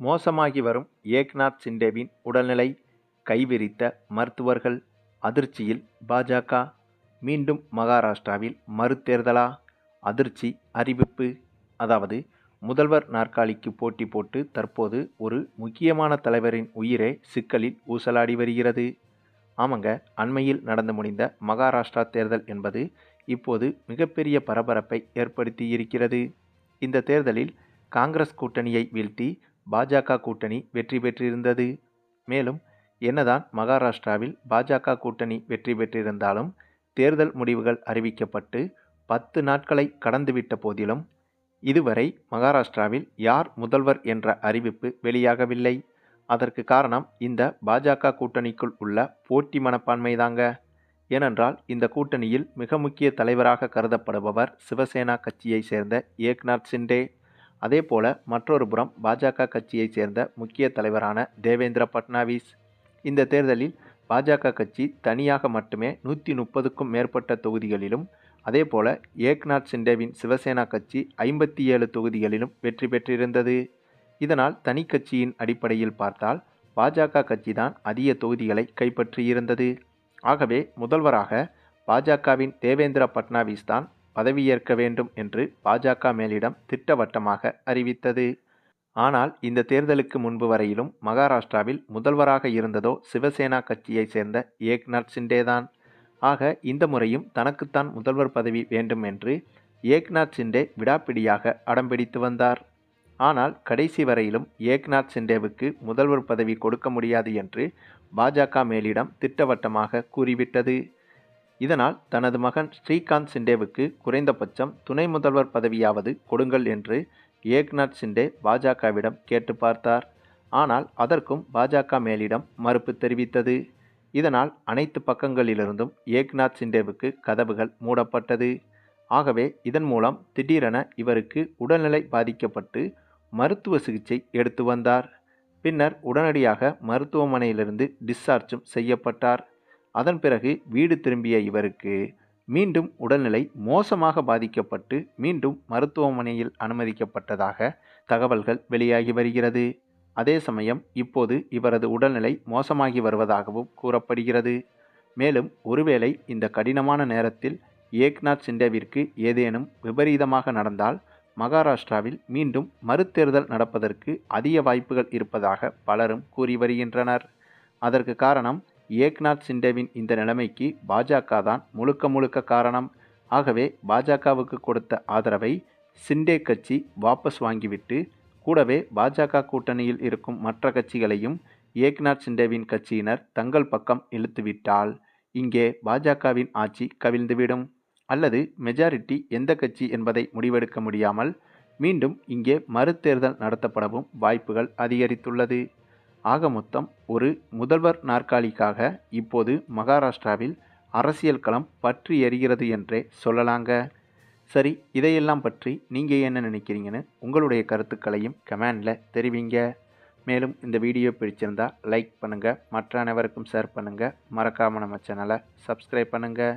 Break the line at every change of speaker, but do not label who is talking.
மோசமாகி வரும் ஏக்நாத் சிண்டேவின் உடல்நிலை கைவிரித்த மருத்துவர்கள் அதிர்ச்சியில் பாஜக மீண்டும் மகாராஷ்டிராவில் மறுதேர்தலா? அதிர்ச்சி அறிவிப்பு அதாவது முதல்வர் நாற்காலிக்கு போட்டி போட்டு தற்போது ஒரு முக்கியமான தலைவரின் உயிரே சிக்கலில் ஊசலாடி வருகிறது. ஆமாங்க அண்மையில் நடந்து முடிந்த மகாராஷ்டிரா தேர்தல் என்பது இப்போது மிகப்பெரிய பரபரப்பை ஏற்படுத்தி இருக்கிறது. இந்த தேர்தலில் காங்கிரஸ் கூட்டணியை வீழ்த்தி பாஜக கூட்டணி வெற்றி பெற்றிருந்தது. மேலும் என்னதான் மகாராஷ்டிராவில் பாஜக கூட்டணி வெற்றி பெற்றிருந்தாலும் தேர்தல் முடிவுகள் அறிவிக்கப்பட்டு பத்து நாட்களை கடந்துவிட்ட போதிலும் இதுவரை மகாராஷ்டிராவில் யார் முதல்வர் என்ற அறிவிப்பு வெளியாகவில்லை. அதற்கு காரணம் இந்த பாஜக கூட்டணிக்குள் உள்ள போட்டி மனப்பான்மைதாங்க. ஏனென்றால் இந்த கூட்டணியில் மிக முக்கிய தலைவராக கருதப்படுபவர் சிவசேனா கட்சியை சேர்ந்த ஏக்நாத் சிண்டே. அதே போல மற்றொரு புறம் பாஜக கட்சியைச் சேர்ந்த முக்கிய தலைவரான தேவேந்திர பட்னாவிஸ். இந்த தேர்தலில் பாஜக கட்சி தனியாக மட்டுமே நூற்றி முப்பதுக்கும் மேற்பட்ட தொகுதிகளிலும் அதேபோல ஏக்நாத் சிண்டேவின் சிவசேனா கட்சி ஐம்பத்தி ஏழு தொகுதிகளிலும் வெற்றி பெற்றிருந்தது. இதனால் தனி கட்சியின் அடிப்படையில் பார்த்தால் பாஜக கட்சிதான் அதிக தொகுதிகளை கைப்பற்றியிருந்தது. ஆகவே முதல்வராக பாஜகவின் தேவேந்திர பட்னாவிஸ் தான் பதவியேற்க வேண்டும் என்று பாஜக மேலிடம் திட்டவட்டமாக அறிவித்தது. ஆனால் இந்த தேர்தலுக்கு முன்பு வரையிலும் மகாராஷ்டிராவில் முதல்வராக இருந்ததோ சிவசேனா கட்சியைச் சேர்ந்த ஏக்நாத் சிண்டேதான் ஆக இந்த முறையும் தனக்குத்தான் முதல்வர் பதவி வேண்டும் என்று ஏக்நாத் சிண்டே விடாப்பிடியாக அடம்பிடித்து வந்தார். ஆனால் கடைசி வரையிலும் ஏக்நாத் சிண்டேவுக்கு முதல்வர் பதவி கொடுக்க முடியாது என்று பாஜக மேலிடம் திட்டவட்டமாக கூறிவிட்டது. இதனால் தனது மகன் ஸ்ரீகாந்த் சிண்டேவுக்கு குறைந்தபட்சம் துணை முதல்வர் பதவியாவது கொடுங்கள் என்று ஏக்நாத் சிண்டே பாஜகவிடம் கேட்டு பார்த்தார். ஆனால் அதற்கும் பாஜக மேலிடம் மறுப்பு தெரிவித்தது. இதனால் அனைத்து பக்கங்களிலிருந்தும் ஏக்நாத் சிண்டேவுக்கு கதவுகள் மூடப்பட்டது. ஆகவே இதன் மூலம் திடீரென இவருக்கு உடல்நிலை பாதிக்கப்பட்டு மருத்துவ சிகிச்சை எடுத்து வந்தார். பின்னர் உடனடியாக மருத்துவமனையிலிருந்து டிஸ்சார்ஜும் செய்யப்பட்டார். அதன் பிறகு வீடு திரும்பிய இவருக்கு மீண்டும் உடல்நிலை மோசமாக பாதிக்கப்பட்டு மீண்டும் மருத்துவமனையில் அனுமதிக்கப்பட்டதாக தகவல்கள் வெளியாகி வருகிறது. அதே சமயம் இப்போது இவரது உடல்நிலை மோசமாகி வருவதாகவும் கூறப்படுகிறது. மேலும் ஒருவேளை இந்த கடினமான நேரத்தில் ஏக்நாத் சிண்டேவிற்கு ஏதேனும் விபரீதமாக நடந்தால் மகாராஷ்டிராவில் மீண்டும் மறுதேர்தல் நடப்பதற்கு அதிக வாய்ப்புகள் இருப்பதாக பலரும் கூறி வருகின்றனர். அதற்கு காரணம் ஏக்நாத் சிண்டேவின் இந்த நிலைமைக்கு பாஜக தான் முழுக்க முழுக்க காரணம். ஆகவே பாஜகவுக்கு கொடுத்த ஆதரவை சிண்டே கட்சி வாபஸ் வாங்கிவிட்டு கூடவே பாஜக கூட்டணியில் இருக்கும் மற்ற கட்சிகளையும் ஏக்நாத் சிண்டேவின் கட்சியினர் தங்கள் பக்கம் இழுத்துவிட்டால் இங்கே பாஜகவின் ஆட்சி கவிழ்ந்துவிடும். அல்லது மெஜாரிட்டி எந்த கட்சி என்பதை முடிவெடுக்க முடியாமல் மீண்டும் இங்கே மறுதேர்தல் நடத்தப்படவும் வாய்ப்புகள் அதிகரித்துள்ளது. ஆக மொத்தம் ஒரு முதல்வர் நாற்காலிக்காக இப்போது மகாராஷ்டிராவில் அரசியல் களம் பற்றி எறிகிறது என்றே சொல்லலாங்க. சரி இதையெல்லாம் பற்றி நீங்கள் என்ன நினைக்கிறீங்கன்னு உங்களுடைய கருத்துக்களையும் கமெண்டில் தெரிவிங்க. மேலும் இந்த வீடியோ பிடிச்சிருந்தா லைக் பண்ணுங்கள் மற்ற அனைவருக்கும் ஷேர் பண்ணுங்கள் மறக்காமல் நம்ம சேனலை சப்ஸ்கிரைப் பண்ணுங்கள்